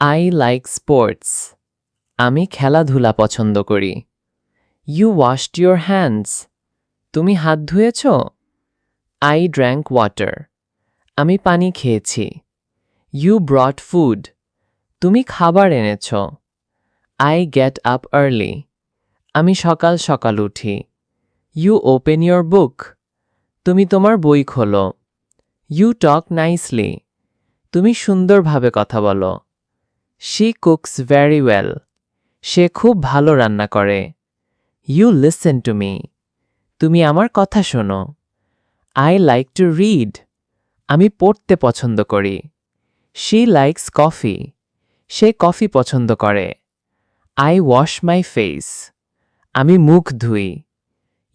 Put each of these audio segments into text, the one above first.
I like sports আমি খেলাধুলা পছন্দ করি। ইউ ওয়াশড ইউর হ্যান্ডস তুমি হাত ধুয়েছ? আই ড্র্যাঙ্ক ওয়াটার আমি পানি খেয়েছি। ইউ ব্রড ফুড তুমি খাবার এনেছ। আই গেট আপ আর্লি আমি সকাল সকাল উঠি। ইউ ওপেন ইউর বুক তুমি তোমার বই খোলো। ইউ টক নাইসলি তুমি সুন্দরভাবে কথা বলো। শি কুকস ভ্যারি ওয়েল সে খুব ভালো রান্না করে। ইউ লিসেন টু মি তুমি আমার কথা শোনো। আই লাইক টু রিড আমি পড়তে পছন্দ করি। শি লাইকস কফি সে কফি পছন্দ করে। আই ওয়াশ মাই ফেস আমি মুখ ধুই।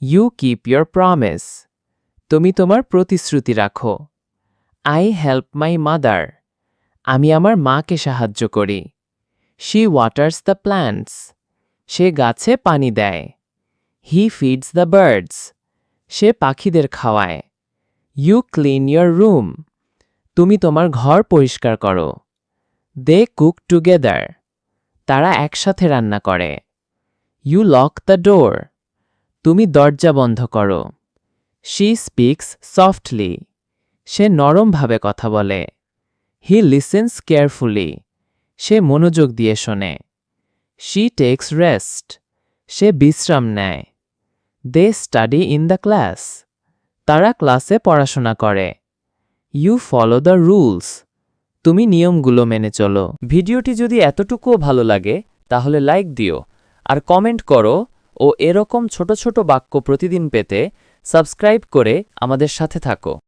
ইউ কিপ ইয়োর প্রমিস তুমি তোমার প্রতিশ্রুতি রাখো। আই হেল্প মাই মাদার আমি আমার মাকে সাহায্য করি। শি ওয়াটার্স দ্য প্ল্যান্টস সে গাছে পানি দেয়। হি ফিডস দ্য বার্ডস সে পাখিদের খাওয়ায়। ইউ ক্লিন ইয়োর রুম তুমি তোমার ঘর পরিষ্কার করো। দে কুক টুগেদার তারা একসাথে রান্না করে। ইউ লক দ্য ডোর তুমি দরজা বন্ধ করো। শি স্পিক্স সফটলি সে নরমভাবে কথা বলে। হি লিসেন্স কেয়ারফুলি সে মনোযোগ দিয়ে শোনে। শি টেক্স রেস্ট সে বিশ্রাম নেয়। They study in the class তারা ক্লাসে পড়াশোনা করে। ইউ ফলো দ্য রুলস তুমি নিয়মগুলো মেনে চলো। ভিডিওটি যদি এতটুকুও ভালো লাগে, তাহলে লাইক দিও। আর কমেন্ট করো ও এরকম ছোট ছোট বাক্য প্রতিদিন পেতে সাবস্ক্রাইব করে আমাদের সাথে থাকো।